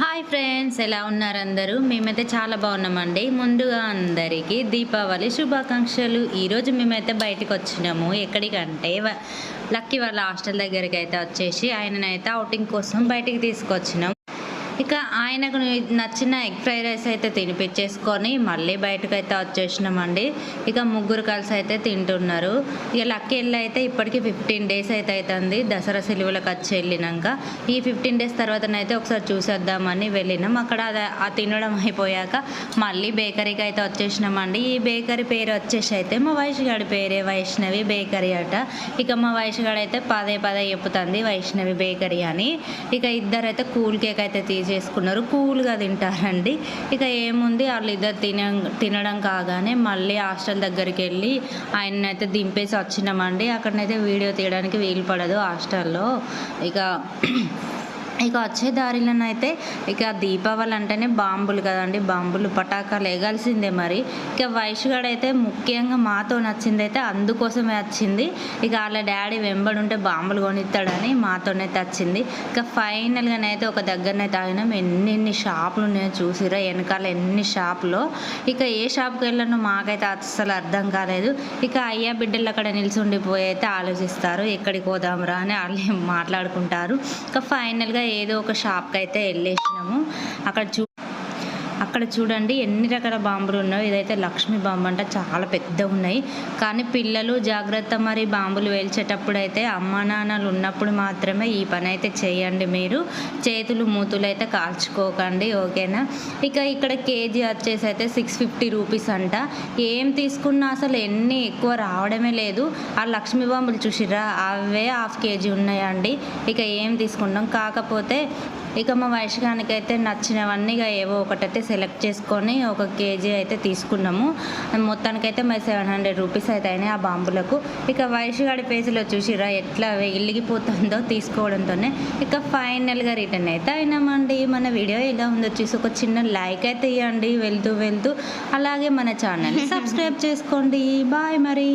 Hi friends ఎలా ఉన్నారు అందరూ? మేమైతే చాలా బాగున్నామండి. ముందుగా అందరికీ దీపావళి శుభాకాంక్షలు. ఈరోజు మేమైతే బయటకు వచ్చినాము. ఎక్కడికంటే లక్కీ వాళ్ళ హాస్టల్ దగ్గరికి అయితే వచ్చేసి ఆయననైతే అవుటింగ్ కోసం బయటికి తీసుకొచ్చినాం. ఇక ఆయనకు నచ్చిన ఎగ్ ఫ్రైడ్ రైస్ అయితే తినిపించేసుకొని మళ్ళీ బయటకు అయితే వచ్చేసినామండి. ఇక ముగ్గురు కలిసి అయితే తింటున్నారు. ఇక లక్కీ వెళ్ళి అయితే ఇప్పటికి ఫిఫ్టీన్ డేస్ అయితే అవుతుంది దసరా సెలవులకు వచ్చి వెళ్ళినాక ఈ ఫిఫ్టీన్ డేస్ తర్వాతనైతే ఒకసారి చూసేద్దామని వెళ్ళినాం. అక్కడ అది- ఆ తినడం అయిపోయాక మళ్ళీ బేకరీకి అయితే వచ్చేసినామండి. ఈ బేకరీ పేరు వచ్చేసి అయితే మా వయసుగాడి పేరే వైష్ణవి బేకరీ అట. ఇక మా వయసుగాడు అయితే పదే పదే చెప్పుతుంది వైష్ణవి బేకరీ అని. ఇక ఇద్దరైతే కూల్ కేక్ అయితే చేసుకున్నారు. కూల్గా తింటారండి. ఇక ఏముంది? వాళ్ళు ఇద్దరు తిన తినడం కాగానే మళ్ళీ హాస్టల్ దగ్గరికి వెళ్ళి ఆయనైతే దింపేసి వచ్చినామండి. అక్కడనైతే వీడియో తీయడానికి వీలు పడదు హాస్టల్లో. ఇక ఇక వచ్చే దారిలోనైతే ఇక దీపావళి అంటేనే బాంబులు కదండి బాంబులు పటాకాలు ఎగాల్సిందే మరి. ఇక వయసుగాడు అయితే ముఖ్యంగా మాతో నచ్చింది అయితే అందుకోసమే వచ్చింది. ఇక వాళ్ళ డాడీ వెంబడి ఉంటే బాంబులు కొనిస్తాడని మాతోనైతే వచ్చింది ఇక ఫైనల్గానైతే ఒక దగ్గరనైతే ఆగినాం. ఎన్ని ఎన్ని షాపులు ఉన్నాయో చూసిరా వెనకాల ఎన్ని షాపులో. ఇక ఏ షాప్కి వెళ్ళను మాకైతే అస్సలు అర్థం కాలేదు. ఇక అయ్యా బిడ్డలు అక్కడ నిల్చుండిపోయి అయితే ఆలోచిస్తారు ఎక్కడికి పోదాంరా అని వాళ్ళు మాట్లాడుకుంటారు. ఇక ఫైనల్గా ఏదో ఒక షాప్కి అయితే వెళ్ళేసినాము. అక్కడ చూ అక్కడ చూడండి ఎన్ని రకాల బాంబులు ఉన్నాయో. ఇదైతే లక్ష్మీ బాంబు అంట చాలా పెద్ద ఉన్నాయి కానీ పిల్లలు జాగ్రత్త మరి బాంబులు వేల్చేటప్పుడు అయితే అమ్మా నాన్నలు ఉన్నప్పుడు మాత్రమే ఈ పని అయితే చేయండి మీరు. చేతులు మూతులు అయితే కాల్చుకోకండి ఓకేనా? ఇక ఇక్కడ కేజీ వచ్చేసి అయితే సిక్స్ ఫిఫ్టీ రూపీస్ అంట. ఏం తీసుకున్నా అసలు ఎన్ని ఎక్కువ రావడమే లేదు. ఆ లక్ష్మీ బాంబులు చూసిరా అవే హాఫ్ కేజీ ఉన్నాయండి. ఇక ఏం తీసుకున్నాం కాకపోతే ఇక మా వయసుగానికి అయితే నచ్చినవన్నీ ఇక ఏవో ఒకటైతే సెలెక్ట్ చేసుకొని ఒక కేజీ అయితే తీసుకున్నాము. మొత్తానికైతే మరి సెవెన్ హండ్రెడ్ రూపీస్ అయితే అయినాయి ఆ బాంబులకు. ఇక వయసుగాడి పేజీలో చూసిరా ఎట్లా వెలిగిపోతుందో తీసుకోవడంతోనే. ఇక ఫైనల్గా రిటర్న్ అయితే అయినామండి. మన వీడియో ఎలా ఉందో చూసి ఒక చిన్న లైక్ అయితే ఇవ్వండి వెళ్తూ వెళ్తూ. అలాగే మన ఛానల్ సబ్స్క్రైబ్ చేసుకోండి. బాయ్ మరి.